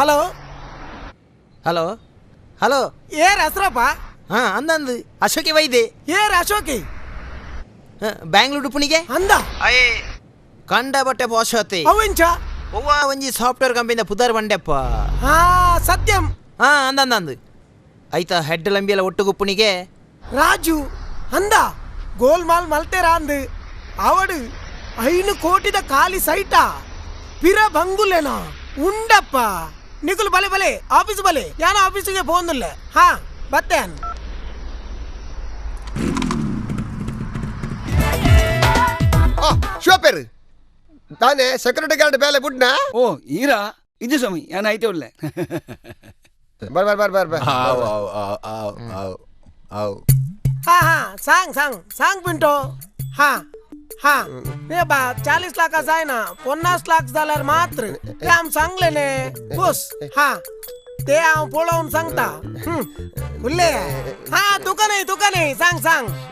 Hello? Hello? Hello? ಏರ್ ಹಸ್ರಪ್ಪ ಹಾ ಅಂದಂದು ಅಶೋಕಿ ವೈದೆ ಏರ್ ಅಶೋಕಿ ಬ್ಯಾಂಗ್ಳೂರು ಪುಣಿಗೆ? ಅಂದ? ಅಯ್ಯೇ. ಕಂಡ ಬಟ್ಟೆ ಪೋಷತೆ. ಅವಿಂಚ? ಒವ್ವ ಒಂಜಿ ಸಾಫ್ಟ್ವೇರ್ ಕಂಪನಿಯಿಂದ ಪುದರ್ ಬಂಡೆಪ್ಪ. ಹಾ ಸತ್ಯಂ. ಹಾ ಅಂದಂದು ಐತ ಹೆಡ್ ಲಂಬಿಯಲ್ಲ ಒಟ್ಟುಗುಪ್ಪುಣಿಗೆ ರಾಜು ಅಂದ? ಗೋಲ್ ಗೋಲ್ಮಾಲ್ ಮಲ್ತೆ ಅಂದು. ಅವಡು ಐನು ಕೋಟಿದ ಖಾಲಿ ಸೈಟ. ಪಿರ ಬಂಗುಲೆನ ಉಂಡಪ್ಪ. ನಿಖುಲ್ ಬಲೆ ಬಲೆ ಆಫೀಸ್ ಬಲೆ ಯಾರು ಆಫೀಸಿಗೆ ಫೋನಿಲ್ಲ ಹಾ ಬರ್ತೇನೆ ಶಿವಪೇರು ತಾನೇ ಸೆಕ್ಯೂರಿಟಿ ಗಾರ್ಡ್ ಮೇಲೆ ಬಿಡ್ನ ಓ ಈರಾ ಇದು ಸ್ವಾಮಿ ನಾನು ಐತೆ ಉಳ್ಳೆ ಬರ್ ಬರ್ ಬರ್ ಬರ್ ಬರ್ ಆವ್ ಆವ್ ಆವ್ ಆವ್ ಆವ್ ಆವ್ ಹಾ ಹಾ ಸಾಂಗ್ ಸಾಂಗ್ ಸಾಂಗ್ ಪಿಂಟು ಹಾ हा हे बा चाळीस लाखाच आहे ना पन्नास लाख झाल्यावर मात्र ते आम सांगले ने खुश हा ते आम पळवून सांगता. फुल्ले हा तुका नाही तुका नाही सांग सांग.